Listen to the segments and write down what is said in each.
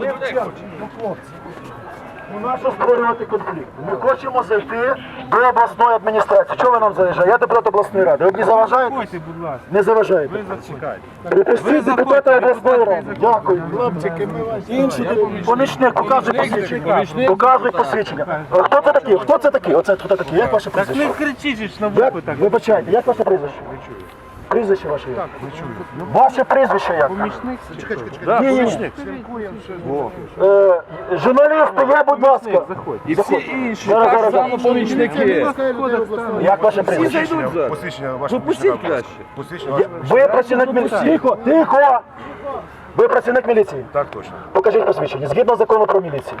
Ми вчимо, ну, хлопці. Ну, нащо створювати конфлікт? Ми хочемо зайти до обласної адміністрації. Чого ви нам заїжджаєте? Я депутат обласної ради. Ви мені заважаєте? Заходьте, будь ласка. Не заважаєте. Ви зачекайте. Припустіть депутата обласної ради. Дякую. Інший помічник, показуй посвідчення. Показуй посвідчення. А Хто це такий? Хто це такий? Оце хто такий? Як ваше Так прізвище? не кричіть ж на Як? так. Вибачайте, як ваше прізвище? Прізвище ваше як? Ваше прізвище як? Помічник? Ні, ні, ні. Е, Журналісти є, будь ласка. І всі інші Зараз, так зараз, само зараз. помічники. Як ваше прізвище? Посвідчення ваше Пропустіть краще. Посвідчення ваше. Ви працівник міліції. Тихо, тихо. Ви працівник міліції. Так точно. Покажіть посвідчення. Згідно закону про міліцію.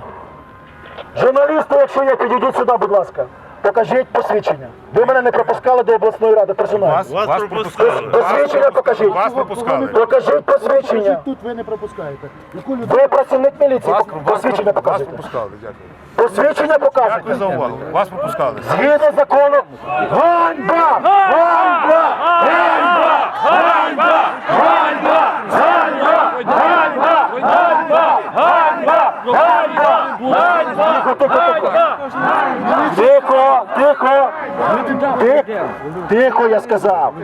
Журналісти, якщо є, підійдіть сюди, будь ласка. Покажіть посвідчення. Ви мене не пропускали до обласної ради персонально. Вас, вас пропускали. Посвідчення покажіть. Вас пропускали. Покажіть посвідчення. Тут ви не пропускаєте. Ви працівник міліції. Вас, Посвідчення вас пропускали. Дякую. Посвідчення Дякую за увагу. Вас пропускали. Згідно закону. Ганьба! Ганьба! Ганьба! Ганьба! Ганьба! Ганьба! Ганьба! Ганьба! Ганьба! Ганьба! Ганьба! Тихо, тихо, тихо. Тихо, я сказав.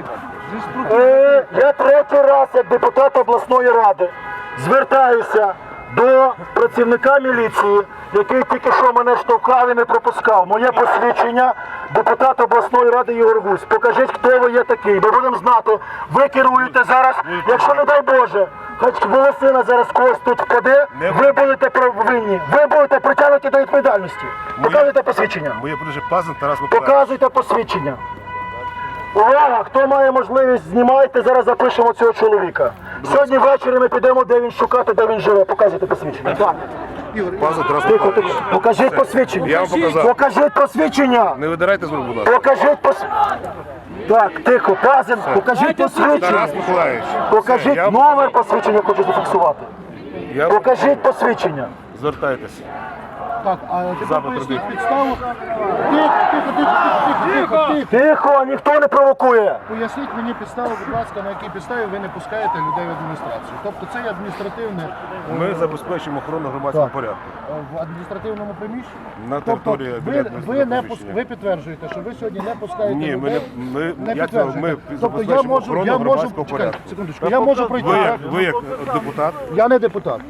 Е, Я третій раз, як депутат обласної ради, звертаюся до працівника міліції, який тільки що мене штовхав і не пропускав. Моє посвідчення депутат обласної ради Ігор Гусь. Покажіть, хто ви є такий. Ми будемо знати. Ви керуєте зараз, якщо не дай Боже, хоч волосина зараз когось тут впаде, Не ви будете провинні. Ви будете притягнуті до відповідальності. Показуйте посвідчення. Моє Пазин Тарас Миколаївич. Показуйте посвідчення. Увага! Хто має можливість, знімайте, зараз запишемо цього чоловіка. Сьогодні ввечері ми підемо, де він шукати, де він живе. Показуйте посвідчення. Так. Тихо, тихо. Покажіть посвідчення. Я вам показав. Покажіть посвідчення. Не видирайте з рук, будь ласка. Покажіть посвідчення. Так, тихо, Пазин, покажіть посвідчення. Тарас Миколаївич. Покажіть Все, я вам номер посвідчення, хочу зафіксувати. Я вам Покажіть посвідчення. звертайтесь. Так, а тепер поясніть підставу. Тихо, тихо, тихо, тихо, тихо, тихо. Тихо, ніхто не провокує. Поясніть мені підставу, будь ласка, на якій підставі ви не пускаєте людей в адміністрацію. Тобто це є адміністративне е, Ми забезпечуємо охорону громадського Так. порядку. в адміністративному приміщенні. На Тобто території біля ви, ви, адміністративного не пус... приміщення. ви підтверджуєте, що ви сьогодні не пускаєте Ні, ми людей. не- ми- не як це, ми підтверджуєте. тобто я забезпечимо можу, охорону я можу, громадського чекайте, порядку. секундочку, я можу пройти. Ви як, ви як депутат, Я не депутат.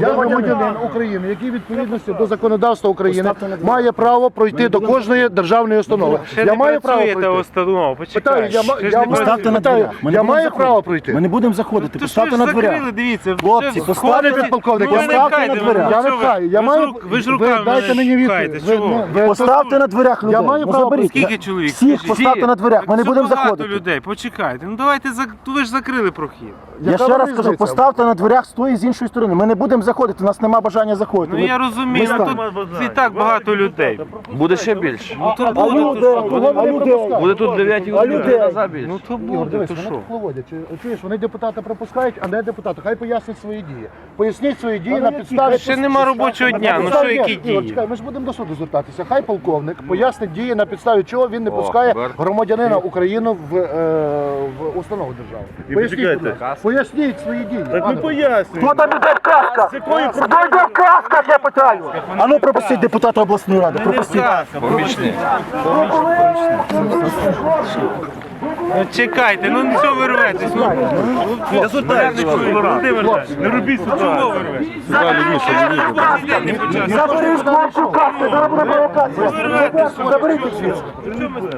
Я громадянин України, який відповідності до законодавства України має право пройти до кожної державної установи. Я маю право пройти. установа, Питаю, я, ма- я, не маю- працює. питаю, я маю право пройти. Ми не будемо заходити. Ви ж закрили, дивіться. Хлопці, поставте сходите. підполковник, Ну, я ви не ставте на дверях. Я не ви? пхаю, я Ви ж маю- рук- Ви ж ви руками дайте мені відповідь. Ви- ви- Поставте на дверях людей. маю Ну, право заберіть. Скільки чоловік? Всіх Скажіть. поставте на дверях. Ми не будемо багато заходити. людей, почекайте. Ну давайте, зак- ви ж закрили прохід. Я Яка ще раз різниця? кажу, поставте на дверях з тої і з іншої сторони. Ми не будемо заходити, у нас немає бажання заходити. Ну Ми- я розумію, ми ну станемо. тут і так багато людей. Буде ще більше. Ну то А буде, люди, то що? а людей? Буде тут 9 А людей? більше. Ну то Ігор, буде, дивись, то вони що? Чи- Чуєш, вони депутати пропускають, а не депутати. Хай пояснять свої дії. Поясніть свої дії на підставі. Ще нема робочого дня, ну Підставі- що які Ігор, дії? чекай, ми ж будемо до суду звертатися. Хай полковник пояснить дії на підставі чого він не пускає громадянина України в, е, в установу держави. Поясніть, будь ласка. Поясніть свої дії. Так ми Хто там іде в касках? Хто йде в касках, я питаю? А ну пропустіть депутата обласної ради, пропустіть. Помічник. Ну чекайте, ну що ви рветесь? Ну, я звертаюся, Володимир, не робіть Чого ви рветесь? Не. Хлопців зараз буде провокація. Заберіть їх звідси.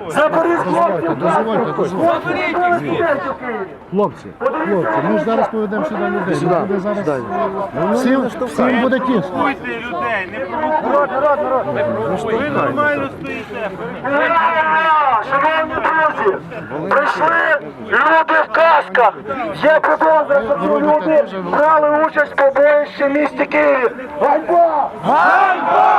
Заберіть хлопців дозвольте. Хлопці, хлопці, ми ж зараз поведемо сюди людей. Сюди, буде зараз... Всім, всім буде тісно. Провокуйте людей, не провокуйте. Ви нормально стоїте. Шановні друзі, прийшли люди в касках. Є підозра, що люди брали участь в побоїщі в місті Києві. Ганьба! Ганьба!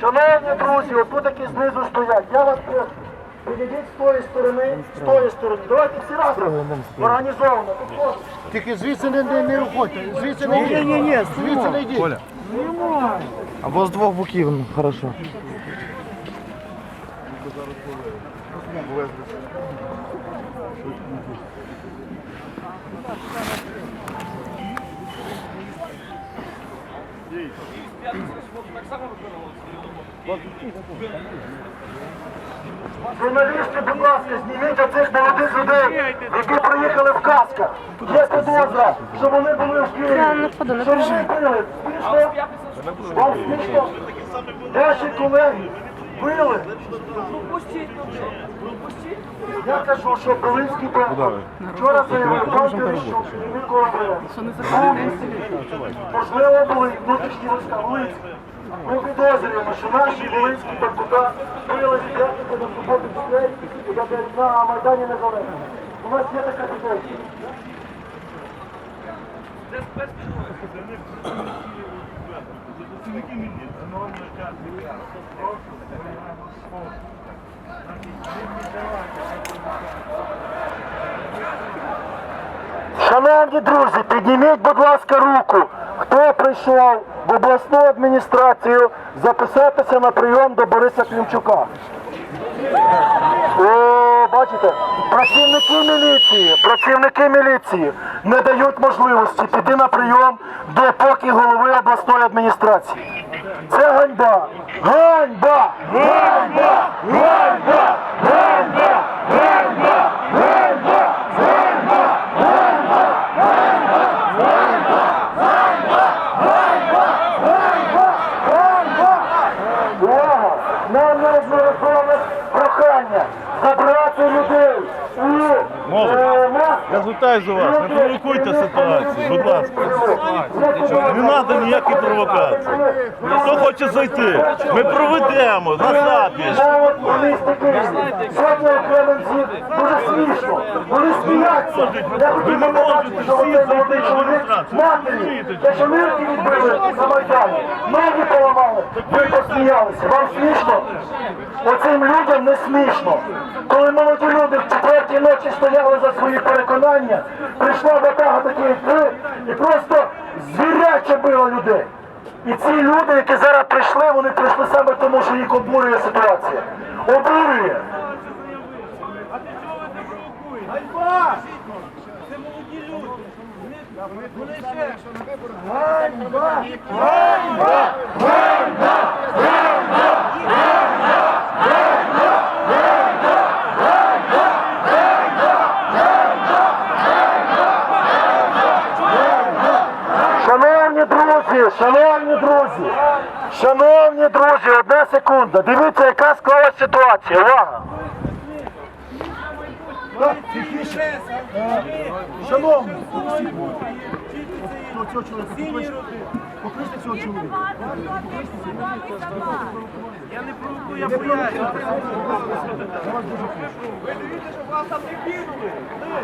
Шановні друзі, отут такі знизу стоять. Я вас прошу. Підійдіть з тої сторони, з тої сторони. Давайте всі разом. Організовано. Тут кожен. Тільки звідси не, не, не виходьте. Звідси не йдіть. Ні, ні, ні, звідси не йдіть. Або з двох боків, ну, хорошо. Журналісти, будь ласка, зніміть оцих молодих людей, які приїхали в касках. Є підозра, що вони були в Києві. Я не впаду, не Що вони переживай. били? Смішно? Вам смішно? Ваші колеги били. Я кажу, що Белинський був. Вчора заявив Терещук, нікого не Можливо, були внутрішні війська Волинські. Ми підозрюємо, що наші волинські депутати били учасники на суботу дітей на Майдані Незалежності. У нас є така підозра. Шановні друзі, підніміть, будь ласка, руку. Хто прийшов в обласну адміністрацію записатися на прийом до Бориса Клімчука? О, бачите, працівники міліції, працівники міліції не дають можливості піти на прийом до поки голови обласної адміністрації. Це ганьба! Ганьба! Ганьба! Ганьба! Ганьба! Ганьба! Увага! Нам неодноразове прохання забрати людей у е. Я звертаюсь до вас, не провокуйте ситуацію, будь ласка. Не треба ніяких провокацій. Хто хоче зайти, ми проведемо на запіч. Навод у місті Києві. Сьогодні окремим звіт дуже смішно. Вони сміються. Ви не можете всі зайти молодий на матері, те, що нирки відбили на Майдані, ноги поламали, ви посміялися. Вам смішно? Оцим людям не смішно. Коли молоді люди в четвертій ночі стояли за свої переконання, прийшла ватага такі як ви і просто звіряче била людей. І ці люди, які зараз прийшли, вони прийшли саме тому, що їх обурює ситуація. Обурює. Шановні друзі, шановні друзі, шановні друзі, одна секунда. Дивіться, яка склалася ситуація. Увага! Шановні, покличте цього чоловіка. Я не провокую, я пояснюю.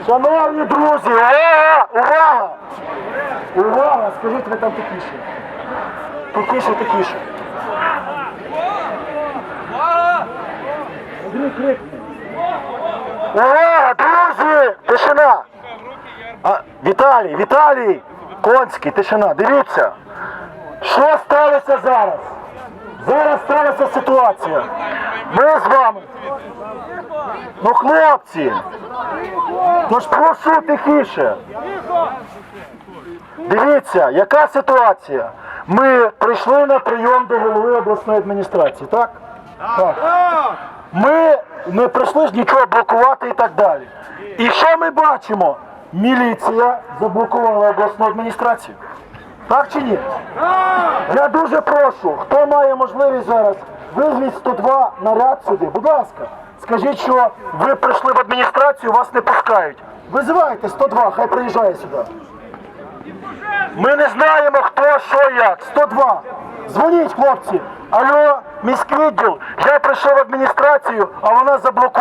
Шановні друзі, увага! Увага! Увага! Скажіть ви там тихіше. Тихіше, тихіше. Увага, друзі! Тишина! А, Віталій, Віталій! Конський, тишина, дивіться. Що сталося зараз? Зараз сталася ситуація. Ми з вами. Ну, хлопці! Тож прошу тихіше. Дивіться, яка ситуація. Ми прийшли на прийом до голови обласної адміністрації, так? Так. Ми не прийшли ж нічого блокувати і так далі. І що ми бачимо? Міліція заблокувала обласну адміністрацію. Так чи ні? Я дуже прошу, хто має можливість зараз, визвіть 102 наряд сюди, будь ласка. Скажіть, що ви прийшли в адміністрацію, вас не пускають. Визивайте 102, хай приїжджає сюди. Ми не знаємо, хто, що, як. 102. Дзвоніть, хлопці. Алло, міськвідділ, я прийшов в адміністрацію, а вона заблокована.